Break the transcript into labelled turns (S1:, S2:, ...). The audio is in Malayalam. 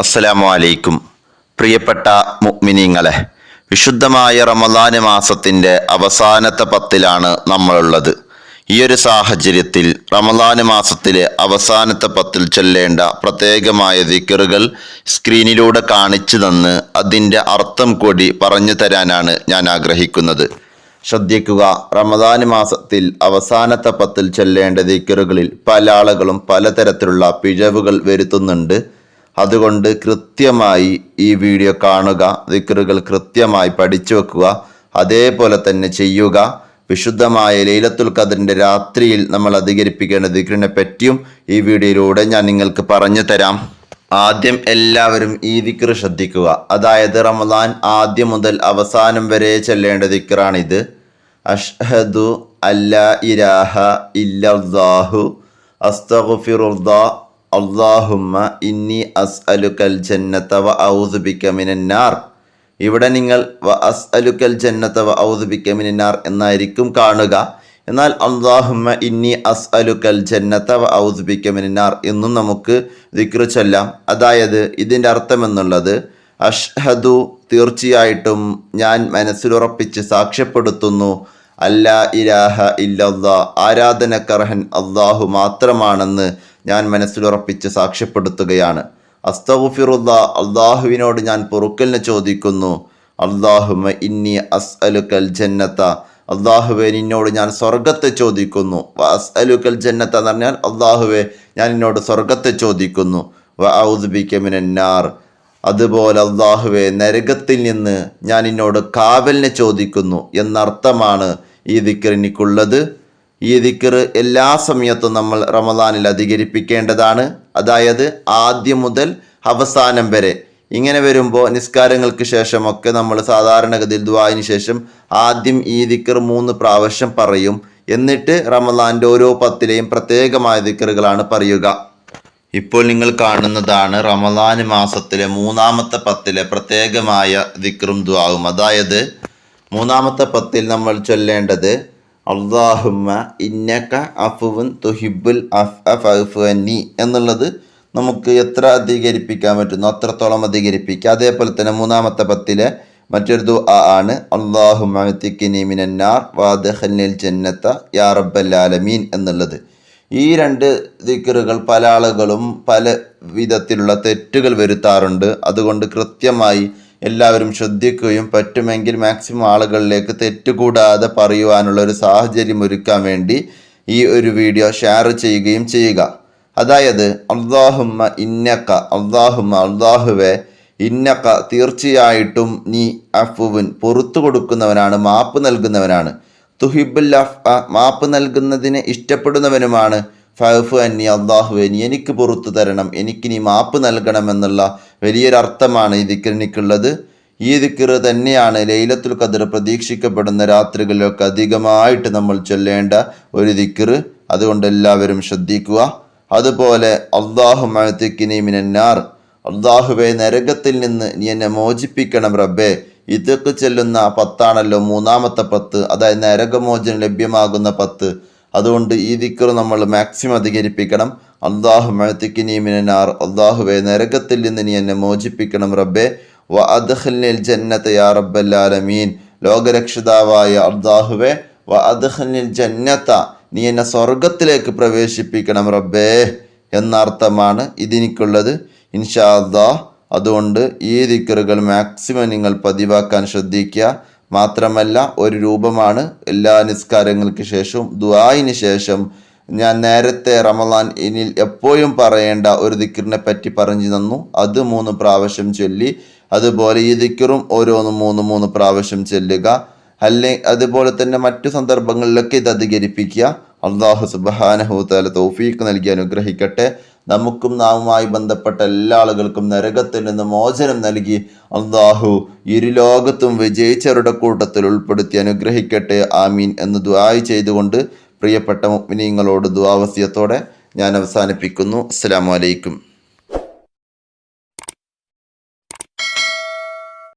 S1: അസ്സലാമു അലൈക്കും പ്രിയപ്പെട്ട മുഗ്മിനിങ്ങളെ വിശുദ്ധമായ റമദാന് മാസത്തിന്റെ അവസാനത്തെ പത്തിലാണ് നമ്മളുള്ളത്. ഈ ഒരു സാഹചര്യത്തിൽ റമദാന് മാസത്തിലെ അവസാനത്തെ പത്തിൽ ചൊല്ലേണ്ട പ്രത്യേകമായ ദിക്കറുകൾ സ്ക്രീനിലൂടെ കാണിച്ചു തന്ന് അതിന്റെ അർത്ഥം കൂടി പറഞ്ഞു തരാനാണ് ഞാൻ ആഗ്രഹിക്കുന്നത്. ശ്രദ്ധിക്കുക റമദാൻ മാസത്തിൽ അവസാനത്തെ പത്തിൽ ചൊല്ലേണ്ട ദിക്കറുകളിൽ പല ആളുകളും പലതരത്തിലുള്ള പിഴവുകൾ വരുത്തുന്നുണ്ട്. അതുകൊണ്ട് കൃത്യമായി ഈ വീഡിയോ കാണുക ദിക്കറുകൾ കൃത്യമായി പഠിച്ചു വെക്കുക അതേപോലെ തന്നെ ചെയ്യുക. വിശുദ്ധമായ ലൈലത്തുൽ കദറിന്റെ രാത്രിയിൽ നമ്മൾ അധികരിപ്പിക്കേണ്ട ദിക്കറിനെ പറ്റിയും ഈ വീഡിയോയിലൂടെ ഞാൻ നിങ്ങൾക്ക് പറഞ്ഞു തരാം. ആദ്യം എല്ലാവരും ഈ ദിക്കർ ശ്രദ്ധിക്കുക. അതായത് റമദാൻ ആദ്യം മുതൽ അവസാനം വരെ ചെല്ലേണ്ട ദിക്കറാണിത് അഷ്ഹദു അല്ലാ ഇരാഹ ഇല്ലാഹു അസ്തഗ്ഫിറുല്ലാ അള്ളാഹുമ്മ ഇന്നി അസ്അലുക്കൽ ജന്നത വ ഔദു ബിക മിനന്നാർ. ഇവിടെ നിങ്ങൾ വ അസ്അലുക്കൽ ജന്നത വ ഔദു ബിക മിനന്നാർ എന്നായിരിക്കും കാണുക. എന്നാൽ അള്ളാഹുമ്മ ഇന്നി അസ്അലുക്കൽ ജന്നത വ ഔദു ബിക മിനന്നാർ എന്നും നമുക്ക് ദിക്ർ ചൊല്ലാം. അതായത് ഇതിന്റെ അർത്ഥമെന്നുള്ളത് അഷ്ഹദു തീർച്ചയായിട്ടും ഞാൻ മനസ്സിലുറപ്പിച്ച് സാക്ഷ്യപ്പെടുത്തുന്നു അല്ലാ ഇലാഹ ഇല്ലല്ലാ ആരാധനക്കർഹൻ അള്ളാഹു മാത്രമാണെന്ന് ഞാൻ മനസ്സിലുറപ്പിച്ച് സാക്ഷ്യപ്പെടുത്തുകയാണ്. അസ്തഗുഫിറുല്ല അള്ളാഹുവിനോട് ഞാൻ പൊറുക്കലിന് ചോദിക്കുന്നു. അള്ളാഹുമ ഇന്നി അസ് അലുക്കൽ ജന്നത്ത. അള്ളാഹുവെ നിന്നോട് ഞാൻ സ്വർഗത്തെ ചോദിക്കുന്നു. അസ് അലുക്കൽ ജന്നത്ത എന്ന് പറഞ്ഞാൽ അള്ളാഹുവെ ഞാൻ നിന്നോട് സ്വർഗത്തെ ചോദിക്കുന്നു. വ ഔദ്ബിക്കമിനാർ അതുപോലെ അള്ളാഹുവെ നരകത്തിൽ നിന്ന് ഞാൻ നിന്നോട് കാവലിനെ ചോദിക്കുന്നു എന്നർത്ഥമാണ് ഈ ദിക്കറിനിക്കുള്ളത് ഈ ദിക്കർ എല്ലാ സമയത്തും നമ്മൾ റമദാനിൽ അധികരിപ്പിക്കേണ്ടതാണ്. അതായത് ആദ്യം മുതൽ അവസാനം വരെ. ഇങ്ങനെ വരുമ്പോൾ നിസ്കാരങ്ങൾക്ക് ശേഷമൊക്കെ നമ്മൾ സാധാരണഗതിയിൽ ദ്വായന് ശേഷം ആദ്യം ഈ ദിക്കർ മൂന്ന് പ്രാവശ്യം പറയും. എന്നിട്ട് റമദാന്റെ ഓരോ പത്തിലെയും പ്രത്യേകമായ ദിക്കറുകളാണ് പറയുക. ഇപ്പോൾ നിങ്ങൾ കാണുന്നതാണ് റമദാൻ മാസത്തിലെ മൂന്നാമത്തെ പത്തിലെ പ്രത്യേകമായ ദിക്കറും ദ്വാവും അതായത് മൂന്നാമത്തെ പത്തിൽ നമ്മൾ ചൊല്ലേണ്ടത് അള്ളാഹുമ്മ ഇന്നക്ക അഫുവൻ തുഹിബുൽ അഫ് അഫ് അന്നി എന്നുള്ളത് നമുക്ക് എത്ര അധികരിപ്പിക്കാൻ പറ്റുന്നു അത്രത്തോളം അധികരിപ്പിക്കുക അതേപോലെ തന്നെ മൂന്നാമത്തെ പത്തിലെ മറ്റൊരു ദുആ ആണ് അള്ളാഹുമിനി മിനന്നാർ വാദഹനിൽ ജന്നത്ത യാ റബ്ബൽ ആലമീൻ എന്നുള്ളത്. ഈ രണ്ട് ദിക്കറുകൾ പല ആളുകളും പല വിധത്തിലുള്ള തെറ്റുകൾ വരുത്താറുണ്ട്. അതുകൊണ്ട് കൃത്യമായി എല്ലാവരും ശ്രദ്ധിക്കുകയും പറ്റുമെങ്കിൽ മാക്സിമം ആളുകളിലേക്ക് തെറ്റുകൂടാതെ പറയുവാനുള്ള ഒരു സാഹചര്യം ഒരുക്കാൻ വേണ്ടി ഈ ഒരു വീഡിയോ ഷെയർ ചെയ്യുകയും ചെയ്യുക. അതായത് അള്ളാഹുമ്മ ഇന്നക്ക അള്ളാഹുമ്മ അള്ളാഹുവെ ഇന്നക്ക തീർച്ചയായിട്ടും നീ അഫുവിൻ പുറത്തു കൊടുക്കുന്നവനാണ് മാപ്പ് നൽകുന്നവനാണ്. തുഹിബുൽ അഫ് മാപ്പ് നൽകുന്നതിന് ഇഷ്ടപ്പെടുന്നവനുമാണ്. ഫഹഫ് അന്നി അള്ളാഹുവെ നീ എനിക്ക് പുറത്തു തരണം എനിക്ക് നീ മാപ്പ് നൽകണം എന്നുള്ള വലിയൊരർത്ഥമാണ് ഈ ദിക്കറിനിക്കുള്ളത് ഈ ദിക്കറ് തന്നെയാണ് ലൈലത്തുൽ ഖദർ പ്രതീക്ഷിക്കപ്പെടുന്ന രാത്രികളിലൊക്കെ അധികമായിട്ട് നമ്മൾ ചൊല്ലേണ്ട ഒരു ദിക്കറ് അതുകൊണ്ട് എല്ലാവരും ശ്രദ്ധിക്കുക. അതുപോലെ അള്ളാഹു മഴത്തിക്കിനി മിനന്നാർ. അള്ളാഹുവെ നരകത്തിൽ നിന്ന് നീ എന്നെ മോചിപ്പിക്കണം റബ്ബേ. ഇതൊക്കെ ചെല്ലുന്ന പത്താണല്ലോ മൂന്നാമത്തെ പത്ത്. അതായത് നരകമോചനം ലഭ്യമാകുന്ന പത്ത്. അതുകൊണ്ട് ഈ ദിക്കർ നമ്മൾ മാക്സിമം അധികരിപ്പിക്കണം. അള്ളാഹു മഴത്തിക്കിനി മിനനാർ അള്ളാഹുവെ നരകത്തിൽ നിന്ന് നീ എന്നെ മോചിപ്പിക്കണം റബ്ബെ. വ അദ്ഹലിൽ ജന്നത്ത് യാ റബ്ബല്ലാലമീൻ ലോകരക്ഷിതാവായ അള്ളാഹുവെ വ അദ്ഹലിൽ ജന്നത്ത നീ എന്നെ സ്വർഗത്തിലേക്ക് പ്രവേശിപ്പിക്കണം റബ്ബേ എന്നർത്ഥമാണ് ഇതിനിക്കുള്ളത്. ഇൻഷാ അതുകൊണ്ട് ഈ ദിക്കറുകൾ മാക്സിമം നിങ്ങൾ പതിവാക്കാൻ ശ്രദ്ധിക്കുക. മാത്രമല്ല ഒരു രൂപമാണ് എല്ലാ നിസ്കാരങ്ങൾക്ക് ശേഷവും ദുആയിന് ശേഷം ഞാൻ നേരത്തെ റമലാൻ ഇനിൽ എപ്പോഴും പറയേണ്ട ഒരു ദിക്കറിനെ പറ്റി പറഞ്ഞു തന്നു. അത് മൂന്ന് പ്രാവശ്യം ചൊല്ലി അതുപോലെ ഈ ദിക്കറും ഓരോന്നും മൂന്ന് മൂന്ന് പ്രാവശ്യം ചൊല്ലുക. അല്ലെ അതുപോലെ തന്നെ മറ്റു സന്ദർഭങ്ങളിലൊക്കെ ഇത് അധികരിപ്പിക്കുക. അള്ളാഹു സുബാനഹുത്താല തൗഫീഖ് നൽകി അനുഗ്രഹിക്കട്ടെ. നമുക്കും നാമുമായി ബന്ധപ്പെട്ട എല്ലാ ആളുകൾക്കും നരകത്തിൽ നിന്ന് മോചനം നൽകി അള്ളാഹു ഇരുലോകത്തും വിജയിച്ചവരുടെ കൂട്ടത്തിൽ ഉൾപ്പെടുത്തി അനുഗ്രഹിക്കട്ടെ. ആമീൻ എന്ന് ദുആയി ചെയ്തുകൊണ്ട് പ്രിയപ്പെട്ട മുഅ്മിനീങ്ങളോട് ദുവാവസ്യത്തോടെ ഞാൻ അവസാനിപ്പിക്കുന്നു. അസ്സലാമു അലൈക്കും.